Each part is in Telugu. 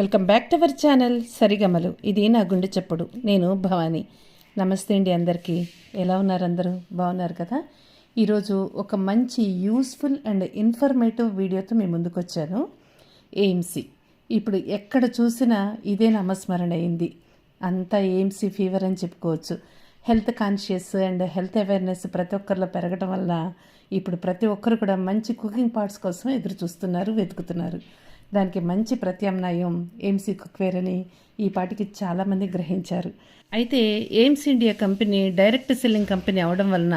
Welcome back to our channel Sarigamalu. ఇది నా గుండె చప్పుడు. నేను భవానీ. నమస్తే అండి అందరికీ. ఎలా ఉన్నారు అందరూ బాగున్నారు కదా? ఈరోజు ఒక మంచి యూస్ఫుల్ అండ్ ఇన్ఫర్మేటివ్ వీడియోతో మీ ముందుకు వచ్చాను ఎయిమ్సీ. ఇప్పుడు ఎక్కడ చూసినా ఇదే నామస్మరణ అయింది. అంతా ఎయిమ్సీ ఫీవర్ అని చెప్పుకోవచ్చు. Health conscious and health awareness ప్రతి ఒక్కరిలో పెరగడం వల్ల ఇప్పుడు ప్రతి ఒక్కరు కూడా మంచి కుకింగ్ పార్ట్స్ కోసం ఎదురు చూస్తున్నారు వెతుకుతున్నారు. దానికి మంచి ప్రత్యామ్నాయం ఎయిమ్సీ కుక్వేర్ అని ఈ పాటికి చాలామంది గ్రహించారు. అయితే AMC India company direct selling company అవడం వలన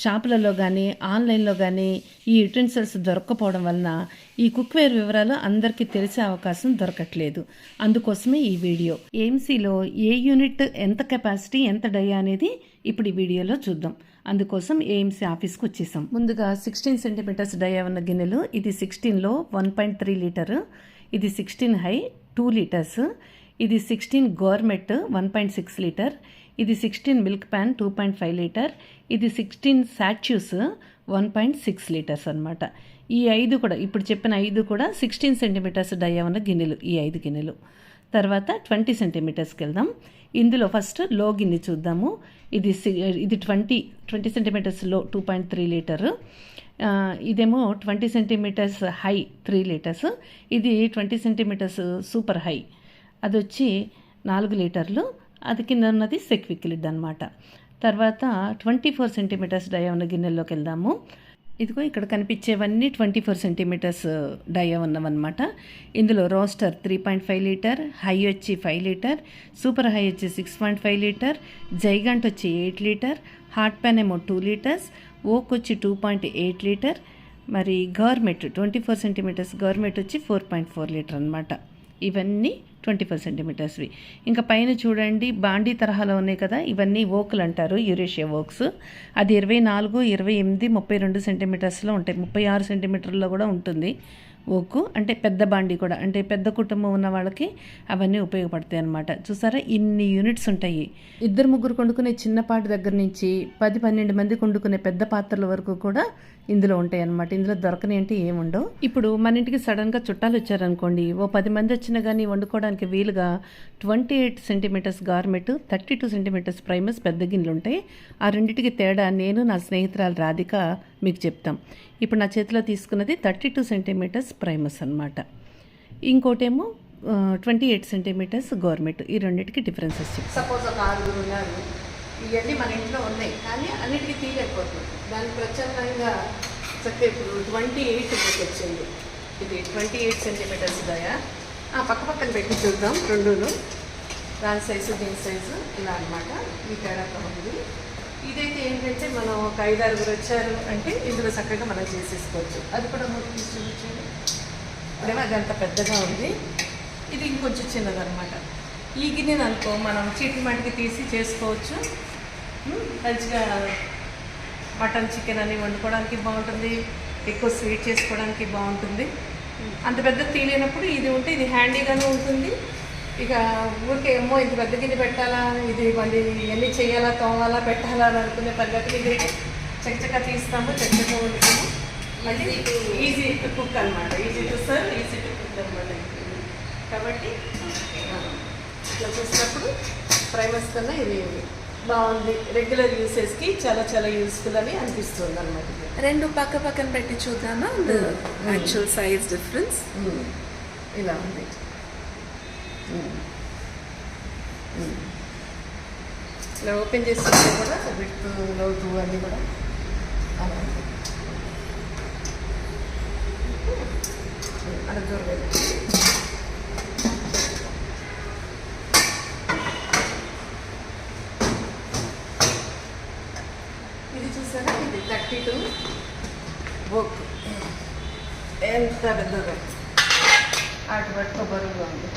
షాపులలో కానీ ఆన్లైన్లో కానీ ఈ యుటెన్సిల్స్ దొరకకపోవడం వలన ఈ కుక్వేర్ వివరాలు అందరికీ తెలిసే అవకాశం దొరకట్లేదు. అందుకోసమే ఈ వీడియో. ఎయిమ్సీలో ఏ యూనిట్ ఎంత కెపాసిటీ ఎంత డయా అనేది ఇప్పుడు ఈ వీడియోలో చూద్దాం. అందుకోసం ఏఎంసీ ఆఫీస్కి వచ్చేసాం. ముందుగా సిక్స్టీన్ సెంటీమీటర్స్ డయా ఉన్న గిన్నెలు ఇది సిక్స్టీన్లో వన్ పాయింట్ త్రీ లీటర్ ఇది సిక్స్టీన్ హై టూ లీటర్స్ ఇది sixteen government one point six liter ఇది sixteen milk pan two point five liter ఇది సిక్స్టీన్ సాచ్యూస్ వన్ పాయింట్ సిక్స్ లీటర్స్ అనమాట ఈ ఐదు కూడా ఇప్పుడు చెప్పిన ఐదు కూడా సిక్స్టీన్ సెంటీమీటర్స్ డయా ఉన్న గిన్నెలు ఈ ఐదు గిన్నెలు. తర్వాత ట్వంటీ సెంటీమీటర్స్కి వెళ్దాం. ఇందులో ఫస్ట్లో గిన్నె చూద్దాము. ఇది సి- ఇది ట్వంటీ ట్వంటీ సెంటీమీటర్స్లో టూ పాయింట్ త్రీ లీటర్. ఇదేమో twenty centimeters high three liters. ఇది ట్వంటీ సెంటీమీటర్స్ సూపర్ హై. అది వచ్చి నాలుగు లీటర్లు. అది కింద ఉన్నది సెక్విక్ లిడ్ అనమాట తర్వాత ట్వంటీ ఫోర్ సెంటీమీటర్స్ డయా ఉన్న గిన్నెల్లోకి వెళ్దాము. ఇదిగో ఇక్కడ కనిపించేవన్నీ twenty four centimetres uh, dia ఉన్నవన్నమాట. ఇందులో roaster three point five liter high వచ్చి ఫైవ్ లీటర్ సూపర్ హై వచ్చి six point five liter giant వచ్చి ఎయిట్ లీటర్ హాట్ ప్యాన్ ఏమో టూ లీటర్స్ ఓక్ వచ్చి టూ పాయింట్ ఎయిట్ లీటర్ మరి government twenty four centimeters government వచ్చి ఫోర్ పాయింట్ ఫోర్ లీటర్ అనమాట ఇవన్నీ ట్వంటీ ఫోర్ సెంటీమీటర్స్వి. ఇంకా పైన చూడండి బాండీ తరహాలో ఉన్నాయి కదా ఇవన్నీ ఓకులు అంటారు యురేషియా ఓక్స్. అది ఇరవై నాలుగు ఇరవై ఎనిమిది ముప్పై రెండు సెంటీమీటర్స్లో ఉంటాయి. ముప్పై ఆరు సెంటీమీటర్లో కూడా ఉంటుంది. ఓకు అంటే పెద్ద బాండీ కూడా అంటే పెద్ద కుటుంబం ఉన్న వాళ్ళకి అవన్నీ ఉపయోగపడతాయి అన్నమాట. చూసారా? ఇన్ని యూనిట్స్ ఉంటాయి. ఇద్దరు ముగ్గురు వండుకునే చిన్నపాటి దగ్గర నుంచి పది పన్నెండు మంది వండుకునే పెద్ద పాత్రల వరకు కూడా ఇందులో ఉంటాయి అన్నమాట. ఇందులో దొరకని అంటే ఏముండవు ఇప్పుడు మన ఇంటికి సడన్గా చుట్టాలు వచ్చారనుకోండి ఓ పది మంది వచ్చినా కానీ వండుకోవడానికి వీలుగా twenty eight centimeters garment thirty two centimeters primus పెద్ద గిన్నెలు ఉంటాయి. ఆ రెండింటికి తేడా నేను నా స్నేహితురాలు రాధిక మీకు చెప్తాం. ఇప్పుడు నా చేతిలో తీసుకున్నది థర్టీ టూ సెంటీమీటర్స్ ప్రైమస్ అనమాట ఇంకోటేమో ట్వంటీ ఎయిట్ సెంటీమీటర్స్ గవర్నమెంట్. ఈ రెండింటికి డిఫరెన్సెస్ సపోజ్ ఒక ఆరుగురు ఉన్నారు. ఇవన్నీ మన ఇంట్లో ఉన్నాయి. కానీ అన్నిటికీ తీయలేకపోతుంది. దాని ప్రత్యేకంగా చక్కగా ఇప్పుడు ట్వంటీ ఎయిట్ వచ్చింది. ఇది ట్వంటీ ఎయిట్ సెంటీమీటర్స్ దయా? ఆ, పక్క పక్కన పెట్టి చూద్దాం. రెండును. దాని సైజు దీని సైజు ఇలా అనమాట ఈ తేడా ఉంది. ఇదైతే ఏంటంటే మనం ఒక ఐదు ఆరుగురు వచ్చారు అంటే ఇందులో చక్కగా మనం చేసేసుకోవచ్చు. అది కూడా మూడు తీసి చూపించండి. ఇప్పుడేమో అది అంత పెద్దగా ఉంది. ఇది ఇంకొంచెం చిన్నదనమాట ఈ గిన్నెను అనుకో మనం చీటి మట్టికి తీసి చేసుకోవచ్చు. మంచిగా మటన్ చికెన్ అని వండుకోవడానికి బాగుంటుంది. ఎక్కువ స్వీట్ చేసుకోవడానికి బాగుంటుంది. అంత పెద్ద తీలేనప్పుడు ఇది ఉంటే ఇది హ్యాండీగానే ఉంటుంది. ఇక ఊరికే ఏమో ఇది పెద్ద గిన్నె పెట్టాలా ఇది మళ్ళీ ఎన్ని చేయాలా తోమాలా పెట్టాలా అని అనుకునే పద్ధతి ఇది చక్కచక్క తీస్తాము చక్కచక్క వండుతాము. మళ్ళీ ఈజీ టు కుక్ అనమాట easy to serve easy to cook అనమాట కాబట్టి ఇట్లా చూసినప్పుడు ప్రైమస్ కన్నా ఇది బాగుంది. రెగ్యులర్ యూసేజ్కి చాలా చాలా యూస్ఫుల్ అని అనిపిస్తుంది అనమాట రెండు పక్క పక్కన పెట్టి చూద్దామా? యాక్చువల్ సైజ్ డిఫరెన్స్ ఇలా ఉంది. ఇలా ఓపెన్ చేస్తుంటే కూడా విత్ లోతు అన్నీ కూడా అలా అలా దూరం ఇది చూసారా? ఇది థర్టీ టూ బుక్ ఎంత పెద్దగా అటు పట్టుకో బరువుగా ఉంది.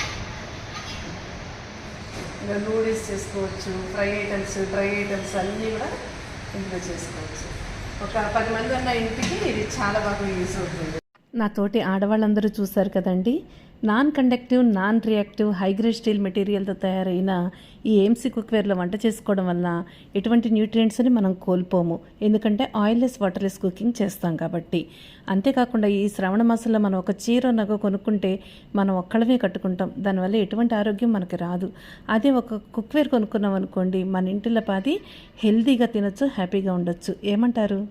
ఇంకా నూడిల్స్ చేసుకోవచ్చు ఫ్రై ఐటమ్స్ డ్రై ఐటమ్స్ అన్నీ కూడా ఇంట్లో చేసుకోవచ్చు. ఒక పది మంది ఉన్న ఇంటికి ఇది చాలా బాగా యూస్ అవుతుంది. నా తోటి ఆడవాళ్ళందరూ చూశారు కదండి. Non conductive non reactive high grade steel మెటీరియల్తో తయారైన ఈ ఏమ్సీ కుక్వేర్లో వంట చేసుకోవడం వల్ల ఎటువంటి న్యూట్రియంట్స్ని మనం కోల్పోము. ఎందుకంటే ఆయిల్లెస్ వాటర్లెస్ కుకింగ్ చేస్తాం కాబట్టి. అంతేకాకుండా ఈ శ్రవణ మాసంలో మనం ఒక చీర నగ కొనుక్కుంటే మనం ఒక్కళ్ళమే కట్టుకుంటాం. దానివల్ల ఎటువంటి ఆరోగ్యం మనకి రాదు. అదే ఒక కుక్వేర్ కొనుక్కున్నాం అనుకోండి మన ఇంటిలో పాది హెల్తీగా తినొచ్చు హ్యాపీగా ఉండొచ్చు. ఏమంటారు?